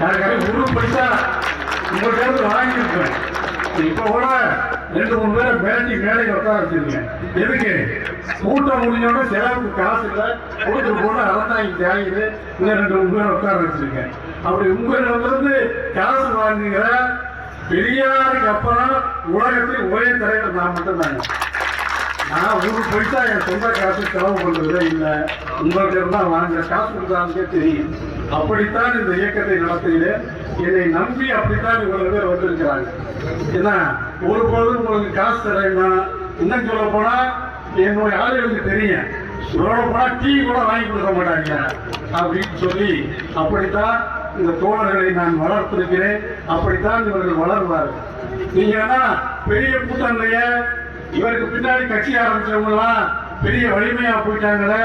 நான் ஒரு பைசா உங்கள்கிட்ட இருந்து வாங்கியிருப்பேன் இப்போ கூட ரெண்டு மூணு பேரை பேட்டி மேடையில் உட்கார வச்சிருக்கேன். எதுக்கு? கூட்டம் முடிஞ்சோட செலவுக்கு காசு இல்லை. கூட்டத்துக்கு போட்டு அதான் இங்கே தேவையுது இன்னும் ரெண்டு மூணு பேரை உட்கார வச்சிருக்கேன். அப்படி உங்களிடமிருந்து காசு வாங்குகிற பெரியாருக்கு அப்புறம் உலகத்தில் ஒரே தலைவர் நான் மட்டும்தாங்க. ஆனால் உங்களுக்கு போயிட்டா என் சொந்த காசு செலவு பண்ணுறதே இல்லை உங்கள்கிட்ட தான் வாங்க. காசு கொடுத்தாலுக்கே தெரியும். அப்படித்தான் இந்த இயக்கத்தை நடத்துகிறேன் என்னை நம்பி அப்படித்தான் இவ்வளவு பேர் வந்திருக்கிறாங்க. ஏன்னா ஒரு பொழுது உங்களுக்கு காசு தரேன்னா இன்னும் சொல்ல போனால் என்னுடைய ஆளுகளுக்கு தெரியும். சொல்ல போனால் டீ கூட வாங்கி கொடுக்க மாட்டாங்க. அப்படின்னு சொல்லி அப்படித்தான் இந்த தோழர்களை நான் வளர்த்திருக்கிறேன். அப்படித்தான் இவர்கள் வளர்வார்கள். நீங்க வேணா பெரிய கூட்டம் இவருக்கு பின்னாடி கட்சி ஆரம்பிச்சவங்கலாம் பெரிய வலிமையா போயிட்டாங்களே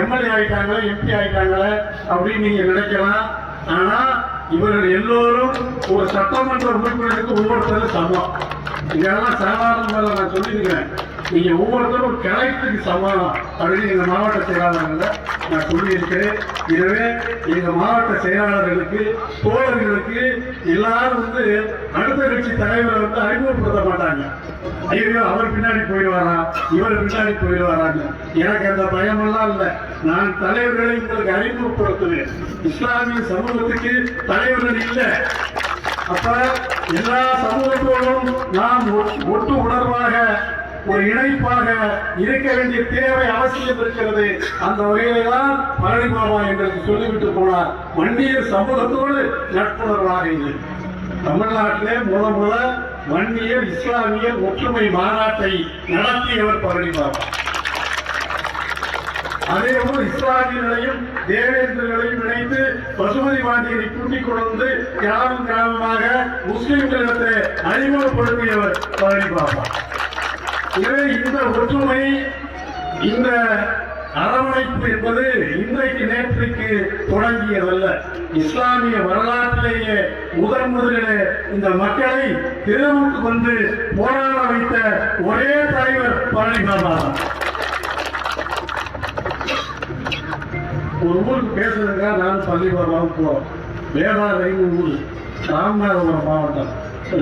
எம்எல்ஏ ஆயிட்டாங்களே எம்பி ஆயிட்டாங்களே அப்படின்னு நீங்க நினைக்கலாம். ஆனா இவர்கள் எல்லோரும் ஒரு சட்டமன்ற உறுப்பினருக்கு ஒவ்வொருத்தரும் சமம். இதெல்லாம் சாதாரண நான் சொல்லியிருக்கிறேன். நீங்க ஒவ்வொருத்தரும் ஒரு கலெக்டருக்கு சமம்? அப்படின்னு எங்க மாவட்ட செயலாளர்களை நான் சொல்லியிருக்கிறேன். எனவே எங்க மாவட்ட செயலாளர்களுக்கு தோழர்களுக்கு எல்லாரும் வந்து அடுத்த கட்சி தலைவரை வந்து அறிமுகப்படுத்த மாட்டாங்க. ஐயோ அவர் பின்னாடி போயிடுவாரா? இவர் பின்னாடி போயிடுவாரான்னு. எனக்கு அந்த பயமெல்லாம் இல்லை. நான் தலைவர்களை உங்களுக்கு அறிமுகப்படுத்துவேன். இஸ்லாமிய சமூகத்துக்கு தலைவர்கள் இல்லை. அப்ப எல்லா சமூகத்தோடும் நாம் ஒ- ஒட்டு உணர்வாக ஒரு இணைப்பாக இருக்க வேண்டிய தேவை அவசியம் இருக்கிறது. அந்த வகையிலே தான் பழனி பாபா எங்களுக்கு சொல்லிவிட்டு போனார். வன்னியர் சமூகத்தோடு நட்புணர்வாக இல்லை. தமிழ்நாட்டிலே முத முத வன்னியர் இஸ்லாமிய ஒற்றுமை மாநாட்டை நடத்தியவர் பழனி பாபா அதே போல் இஸ்லாமியர்களையும் தேவேந்திரர்களையும் இணைந்து பசுமதி வாண்டியரை கூட்டிக் கொண்டு கிராமம் கிராமமாக முஸ்லிம்களிடத்தை அறிமுகப்படுத்தியவர் பழனி பாபா எனவே இந்த ஒற்றுமை இந்த அரவணைப்பு என்பது இன்றைக்கு நேற்றுக்கு தொடங்கியதல்ல. இஸ்லாமிய வரலாற்றிலேயே முதன் முதலிலே இந்த மக்களை தெருவுக்கு வந்து போராட வைத்த ஒரே தலைவர் பழனிசாமி ஒரு ஊருக்கு பேசுறதுக்காக நான் பள்ளிக்கூடம் போறோம். வேதாரண்யம் ஊர். ராமநாதபுரம் மாவட்டம்.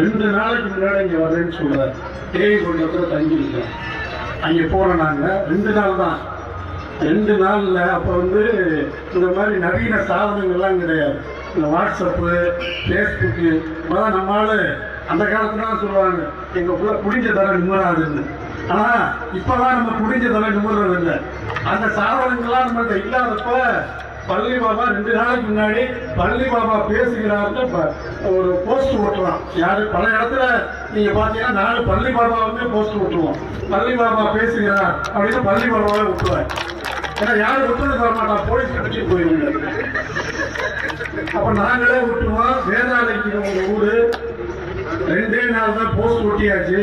ரெண்டு நாளைக்கு முன்னாடி இங்கே வரேன்னு சொல்கிறார் தேவி கொண்டத்தில் தங்கியிருக்கேன் அங்கே போகிறோம் நாங்கள் ரெண்டு நாள் தான். ரெண்டு நாளில் அப்போ வந்து இந்த மாதிரி நவீன சாதனங்கள்லாம் கிடையாது. இந்த வாட்ஸ்அப்பு ஃபேஸ்புக்கு இப்போதான் நம்மளால் அந்த காலத்துல சொல்லுவாங்க எங்கள் புள்ள குடிஞ்ச தலை நிம்மராதுன்னு ஆனால் இப்போதான் நம்ம குடிஞ்ச தலை நிம்மறது இல்லை அந்த சாதனங்கள்லாம் நம்மகிட்ட இல்லாதப்ப பள்ளி பாபா ரெண்டு நாளைக்கு முன்னாடி பள்ளி பாபா பேசுகிறார்னு ப- ஒரு போஸ்ட் ஓட்டுறான் யாரு? பல இடத்துல நீங்க பாத்தீங்கன்னா நாலு பள்ளி பாபாவுமே போஸ்ட் ஓட்டுவோம். பள்ளி பாபா பேசுகிறார் அப்படின்னு பள்ளி பாபாவே விட்டுருவேன் ஏன்னா யாரும் விட்டுறது தர மாட்டான் போலீஸ் கட்சி போயிருங்க. அப்ப நாங்களே விட்டுருவோம் வேதாளைக்கு உங்க ஊரு. ரெண்டே நாள் தான் போஸ்ட் ஒட்டியாச்சு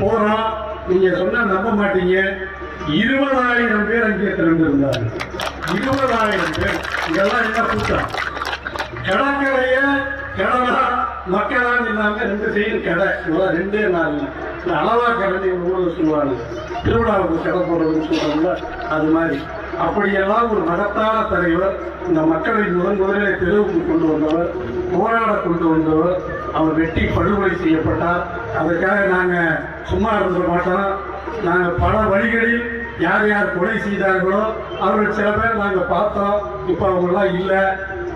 போறோம். நீங்க சொன்னா நம்ப மாட்டீங்க. இருபதாயிரம் பேர் அங்கே திறந்திருந்தாங்க இருபதாயிரம் பேர் இதெல்லாம் என்ன கூட்டம்? கடற்கரைய கடலா மக்களான்னு இல்லாம ரெண்டு சைடு கடை. இதெல்லாம் ரெண்டே நாள். இந்த அளவா கடை ஊர்ல சொல்லுவாங்க. திருவிழாவுக்கு கடை போடுறதுன்னு சொல்றாங்கல்ல அது மாதிரி. அப்படியெல்லாம் ஒரு மகத்தான தலைவர் இந்த மக்களை முதன் முதலே தெருவுக்கு கொண்டு வந்தவர் போராட கொண்டு வந்தவர் அவர் வெட்டி படுகொலை செய்யப்பட்டார். அதுக்காக நாங்கள் சும்மா இருந்துட மாட்டோம். நாங்கள் பல வழிகளில் யார் யார் கொலை செய்தார்களோ அவர்கள் சில பேர் நாங்கள் பார்த்தோம் இப்போ அவங்களாம் இல்லை.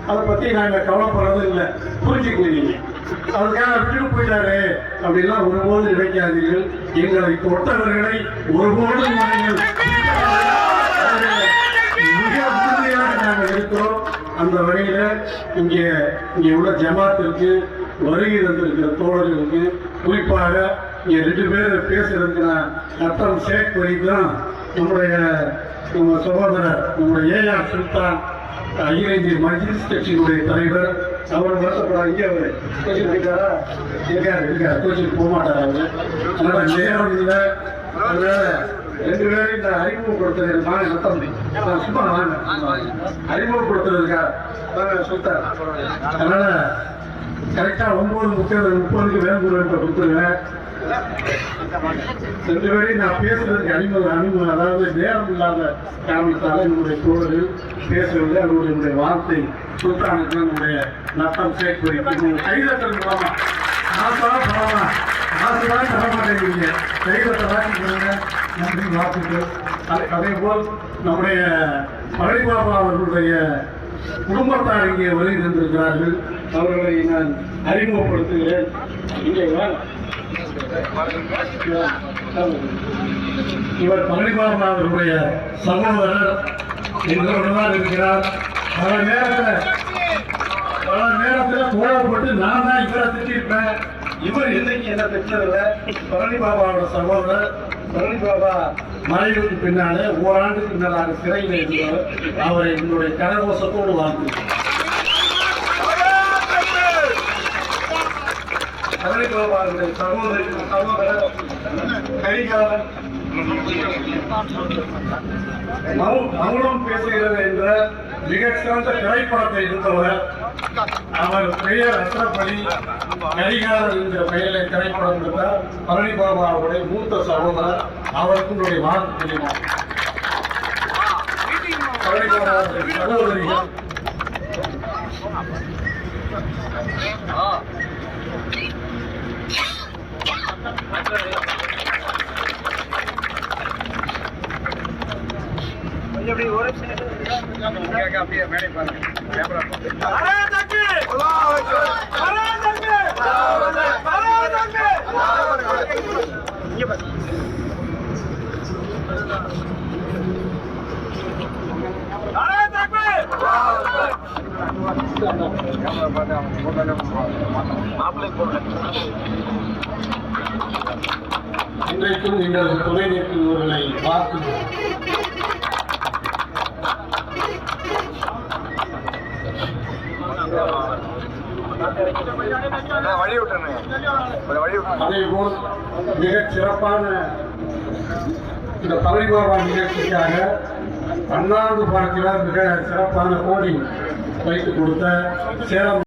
அதை பற்றி நாங்கள் கவலைப்படுறது இல்லை. புரிஞ்சுக்கிறீங்க. அதுக்காக விட்டு போயிட்டாரு. அப்படின்லாம் ஒருபோது நினைக்காதீர்கள். எங்களை தொட்டவர்களை ஒருபோது நீங்கள் மிக உறுதியாக நாங்கள் இருக்கிறோம். அந்த வகையில் இங்கே இங்கே உள்ள ஜமாத்திற்கு வருகை தந்திருக்கிற தோழர்களுக்கு குறிப்பாக இங்கே ரெண்டு பேர் பேசுறதுக்கு நான் நத்தம் ஷேக் வரி தான் நம்முடைய சகோதரர் நம்முடைய ஏஆர் சுல்தான் அகில இந்திய மஜ்லிஸ் கட்சியினுடைய தலைவர் அவர் வருத்தப்படாது இங்கே அவர். கோச்சிட்டு இருக்காரா? இருக்காரு இருக்காரு. கோச்சிட்டு போக மாட்டார் அவர். அதனால நேரம் இல்லை அதனால ரெண்டு பேரும் இந்த அறிமுகப்படுத்துறது வாங்க நத்தம் நான் சும்மா வாங்க அறிமுகப்படுத்துறதுக்காக வாங்க அதனால கரெக்டாக ஒன்பது முப்பது முப்பதுக்கு வேலை கொடுத்துருவேன் ரெண்டு பேரையும் நான் பேசுவதற்கு அனுமதி அனுமதி அதாவது நேரம் இல்லாத காரணத்தால் என்னுடைய தோழர்கள் பேசுவதில் அவருடைய வார்த்தை சுல்தானுக்கு என்னுடைய நட்டம் சேர்த்து வைக்கணும் கைதட்டல் மூலமா தான் தர மாட்டேங்கிறீங்க. கைதட்ட நன்றி வாழ்த்துக்கள். அதே போல் நம்முடைய பழனிபாபா அவர்களுடைய குடும்பத்தார் இங்கே வருகை தந்திருக்கிறார்கள். அவர்களை நான் அறிமுகப்படுத்துகிறேன். இங்கே இவர் பழனிபாபா சகோதரர் எங்களோடு தான் இருக்கிறார். பல நேரத்தில் பல நேரத்தில் கோவப்பட்டு நான் தான் இவரை திட்டிருப்பேன். இவர் இன்னைக்கு என்ன திட்டதில்லை பழனி பாபாவோட சகோதரர் பழனி பாபா மறைவுக்கு பின்னாலே ஓராண்டுக்கு மேலாக சிறையில் இருந்தவர். அவரை என்னுடைய கரகோஷத்தோடு வாழ்த்து பழனி சகோதரி சகோதரர் கரிகாலன் மௌனம் பேசுகிறது என்ற மிகச்சிறந்த திரைப்படத்தை இருந்தவர் அவர் பெயர் அற்றப்படி கரிகாலன் என்ற பெயரிலே திரைப்படம் எடுத்தார் பழனி பாபா அவருடைய மூத்த சகோதரர் அவருக்கு என்னுடைய வாழ்த்து தெரியுமா பழனி பாபா அவருடைய சகோதரிகள் இன்றைக்கும் நீங்கள் துணை நிற்கிறவர்களை பார்த்து வழி விட்டுருங்க. கொஞ்சம் வழி விட்டுருங்க. அதே போல் மிகச் சிறப்பான இந்த பழனிபாபா நிகழ்ச்சிக்காக பன்னாண்டு பார்க்கிற மிக சிறப்பான கோடி வைத்து கொடுத்த சேலம்